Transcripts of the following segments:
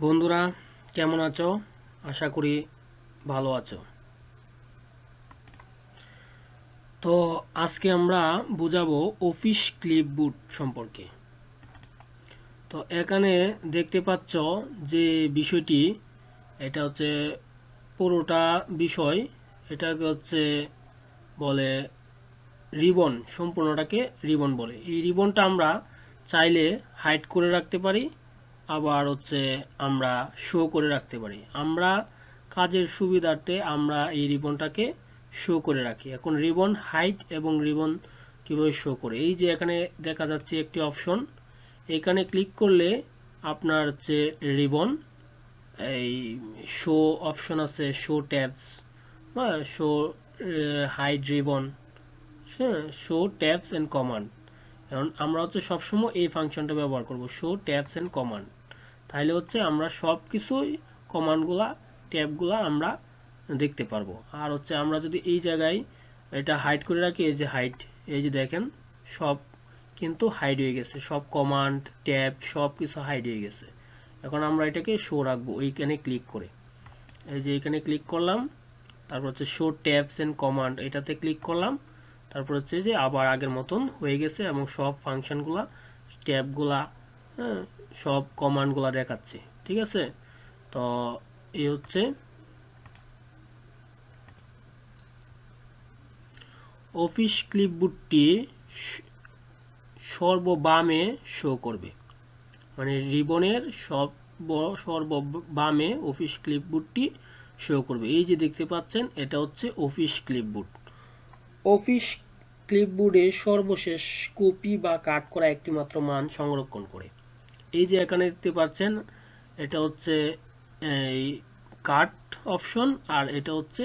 বন্ধুরা, কেমন আছো? আশা করি ভালো আছো। তো আজকে আমরা বুঝাবো অফিস ক্লিপবোর্ড সম্পর্কে। তো এখানে দেখতে পাচ্ছ যে বিষয়টি, এটা হচ্ছে পুরোটা বিষয়। এটাকে হচ্ছে বলে রিবন, সম্পূর্ণটাকে রিবন বলে। এই রিবনটা আমরা চাইলে হাইড করে রাখতে পারি। আবার হচ্ছে আমরা শো করে রাখতে পারি। আমরা কাজের সুবিধার্থে আমরা এই রিবনটাকে শো করে রাখি। এখন রিবন হাইট এবং রিবন কীভাবে শো করে? এই যে এখানে দেখা যাচ্ছে একটি অপশন এখানে ক্লিক করলে আপনার হচ্ছে রিবন এই শো অপশন আছে শো ট্যাবস বা শো হাইড রিবন হ্যাঁ শো ট্যাবস অ্যান্ড কমান্ড এখন আমরা হচ্ছে সবসময় এই ফাংশনটা ব্যবহার করব শো ট্যাবস অ্যান্ড কমান্ড তাহলে হচ্ছে আমরা সব কিছুই কমান্ডগুলা ট্যাবগুলা আমরা দেখতে পারব। আর হচ্ছে আমরা যদি এই জায়গায় এটা হাইড করে রাখি, এই যে হাইট এই যে দেখেন, সব কিন্তু হাইড হয়ে গেছে। সব কমান্ড ট্যাব সব কিছু হাইড হয়ে গেছে। এখন আমরা এটাকে শো রাখব এইখানে ক্লিক করে। এই যে এখানে ক্লিক করলাম, তারপর হচ্ছে শো ট্যাবস অ্যান্ড কমান্ড এটাতে ক্লিক করলাম, তারপর হচ্ছে যে আবার আগের মতন হয়ে গেছে এবং সব ফাংশনগুলা ট্যাবগুলা হ্যাঁ সব কমান্ডগুলা দেখাচ্ছে, ঠিক আছে? তো এই হচ্ছে অফিস ক্লিপবোর্ডটি সর্ববামে শো করবে। মানে রিবনের সব, সর্ববামে অফিস ক্লিপবোর্ডটি শো করবে। এই যে দেখতে পাচ্ছেন, এটা হচ্ছে অফিস ক্লিপবোর্ড অফিস ক্লিপবোর্ডে সর্বশেষ কপি বা কাট করা একটি মাত্র মান সংরক্ষণ করে। এই যে এখানে দেখতে পাচ্ছেন, এটা হচ্ছে, এই কাট অপশন আর এটা হচ্ছে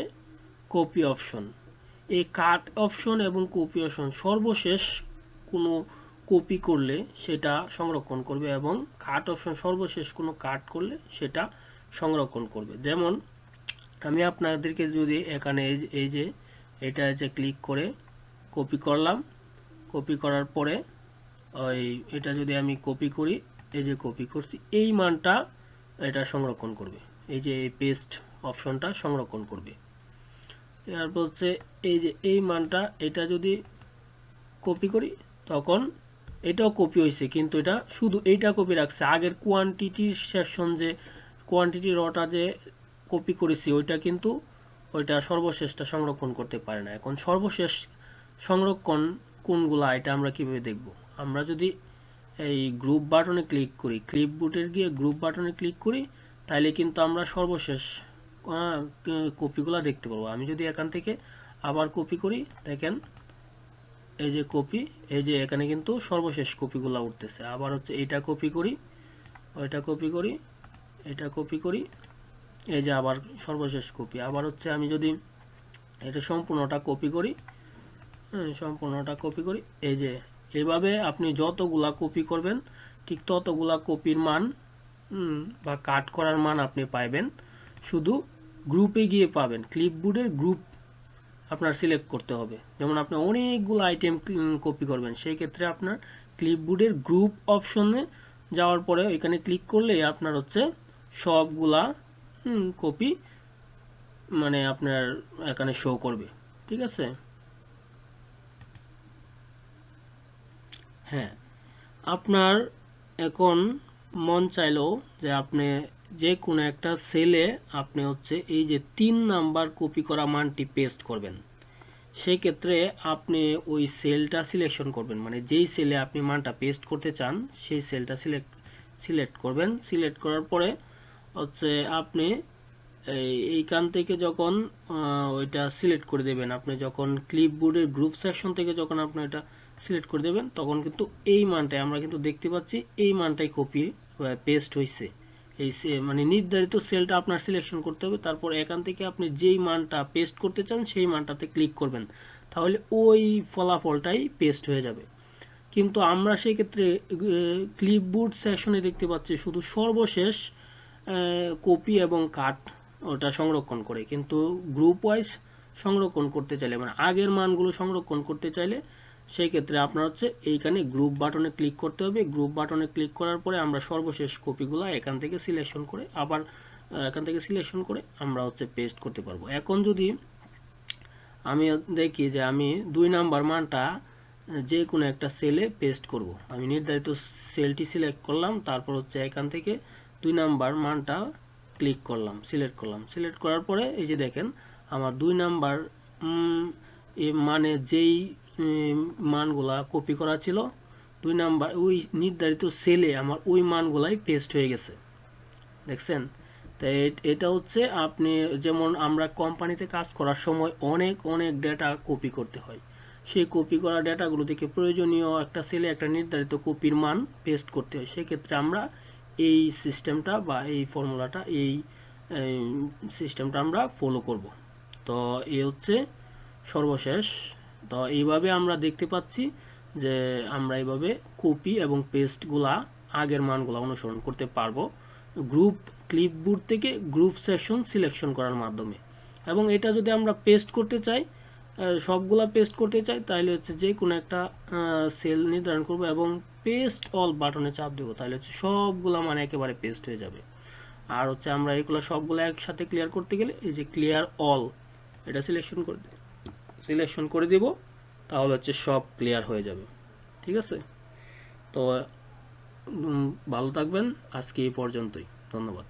কপি অপশন এই কাট অপশন এবং কপি অপশন সর্বশেষ কোনো কপি করলে সেটা সংরক্ষণ করবে এবং কাট অপশন সর্বশেষ কোনো কাট করলে সেটা সংরক্ষণ করবে। যেমন, আমি আপনাদেরকে যদি এখানে এই যে এটা যে ক্লিক করে কপি করলাম কপি করার পরে, ওই, এটা যদি আমি কপি করি এই যে কপি করছি, এই মানটা এটা সংরক্ষণ করবে। এই যে এই পেস্ট অপশনটা সংরক্ষণ করবে। এরপর হচ্ছে এই যে এই মানটা এটা যদি কপি করি, তখন এটাও কপি হয়েছে কিন্তু এটা শুধু এইটা কপি রাখছে। আগের কোয়ান্টিটির সেকশন যে কোয়ান্টিটি রটা যে কপি করেছি, ওইটা কিন্তু ওইটা সর্বশেষটা সংরক্ষণ করতে পারে না। এখন সর্বশেষ সংরক্ষণ কোনগুলা, এটা আমরা কীভাবে দেখব? আমরা যদি এই গ্রুপ বাটনে ক্লিক করি। ক্লিপ বুটের গিয়ে গ্রুপ বাটনে ক্লিক করি তাহলে কিন্তু আমরা সর্বশেষ কপিগুলো দেখতে পাবো। আমি যদি এখান থেকে আবার কপি করি, দেখেন, এই যে কপি এই যে এখানে কিন্তু সর্বশেষ কপিগুলো উঠতেছে। আবার হচ্ছে এটা কপি করি, ওইটা কপি করি, এটা কপি করি, এই যে আবার সর্বশেষ কপি আবার হচ্ছে আমি যদি এটা সম্পূর্ণটা কপি করি হ্যাঁ সম্পূর্ণটা কপি করি, এই যে এভাবে আপনি যতগুলা কপি করবেন, ঠিক ততগুলা কপির মান বা কাট করার মান আপনি পাইবেন। শুধু গ্রুপে গিয়ে পাবেন। ক্লিপবোর্ডের গ্রুপ আপনার সিলেক্ট করতে হবে। যেমন আপনি অনেকগুলো আইটেম কপি করবেন সেই ক্ষেত্রে আপনার ক্লিপবোর্ডের গ্রুপ অপশনে যাওয়ার পরে এখানে ক্লিক করলে আপনার হচ্ছে সবগুলা কপি মানে আপনার এখানে শো করবে। ঠিক আছে? হ্যাঁ। আপনার এখন মন চাইলো যে আপনি যে কোনো একটা সেলে আপনি হচ্ছে এই যে তিন নাম্বার কপি করা মানটি পেস্ট করবেন। সেই ক্ষেত্রে আপনি ওই সেলটা সিলেকশন করবেন। মানে যেই সেলে আপনি মানটা পেস্ট করতে চান, সেই সেলটা সিলেক্ট সিলেক্ট করবেন। সিলেক্ট করার পরে হচ্ছে আপনি এইখান থেকে যখন ওইটা সিলেক্ট করে দেবেন। আপনি যখন ক্লিপবোর্ডের গ্রুপ সেকশন থেকে যখন আপনি এটা সিলেক্ট করে দেবেন, তখন কিন্তু এই মানটাই আমরা কিন্তু দেখতে পাচ্ছি, এই মানটাই কপি পেস্ট হয়েছে এই মানে নির্ধারিত সেলটা আপনার সিলেকশন করতে হবে, তারপর এখান থেকে আপনি যেই মানটা পেস্ট করতে চান, সেই মানটাতে ক্লিক করবেন। তাহলে ওই ফলাফলটাই পেস্ট হয়ে যাবে। কিন্তু আমরা সেই ক্ষেত্রে ক্লিপবোর্ড সেকশনে দেখতে পাচ্ছি শুধু সর্বশেষ কপি এবং কাট ওটা সংরক্ষণ করে। কিন্তু গ্রুপ ওয়াইজ সংরক্ষণ করতে চাইলে মানে আগের মানগুলো সংরক্ষণ করতে চাইলে সেই ক্ষেত্রে আপনার হচ্ছে এইখানে গ্রুপ বাটনে ক্লিক করতে হবে। গ্রুপ বাটনে ক্লিক করার পরে আমরা সর্বশেষ কপিগুলো এখান থেকে সিলেকশন করে আবার এখান থেকে সিলেকশন করে আমরা হচ্ছে পেস্ট করতে পারব। এখন যদি আমি দেখি যে আমি দুই নাম্বার মানটা যে কোনো একটা সেলে পেস্ট করব। আমি নির্ধারিত সেলটি সিলেক্ট করলাম, তারপর হচ্ছে এখান থেকে দুই নাম্বার মানটা ক্লিক করলাম সিলেক্ট করলাম। সিলেক্ট করার পরে এই যে দেখেন, আমার দুই নাম্বার এ মানে যেই মানগুলা কপি করা ছিল। দুই নাম্বার, ওই নির্ধারিত সেলে আমার ওই মানগুলাই পেস্ট হয়ে গেছে। দেখছেন? তো এটা হচ্ছে আপনি যেমন আমরা কোম্পানিতে কাজ করার সময় অনেক অনেক ডেটা কপি করতে হয়। সেই কপি করা ডেটাগুলো থেকে প্রয়োজনীয় একটা সেলে একটা নির্ধারিত কপির মান পেস্ট করতে হয়। সেক্ষেত্রে আমরা এই সিস্টেমটা বা এই ফর্মুলাটা এই সিস্টেমটা আমরা ফলো করব। তো এই হচ্ছে সর্বশেষ তো এইভাবে আমরা দেখতে পাচ্ছি যে আমরা এইভাবে কপি এবং পেস্টগুলা আগের মানগুলা অনুসরণ করতে পারব গ্রুপ ক্লিপবোর্ড থেকে গ্রুপ সেশন সিলেকশন করার মাধ্যমে। এবং এটা যদি আমরা পেস্ট করতে চাই সবগুলা পেস্ট করতে চাই, তাহলে হচ্ছে যে কোনো একটা সেল নির্ধারণ করব এবং পেস্ট অল বাটনে চাপ দেবো, তাহলে হচ্ছে সবগুলা মানে একেবারে পেস্ট হয়ে যাবে। আর হচ্ছে আমরা এগুলো সবগুলো একসাথে ক্লিয়ার করতে গেলে এই যে ক্লিয়ার অল এটা সিলেকশন করে সিলেকশন করে দিব, তাহলে হচ্ছে সব ক্লিয়ার হয়ে যাবে। ঠিক আছে? তো ভালো থাকবেন। আজকে এই পর্যন্তই। ধন্যবাদ।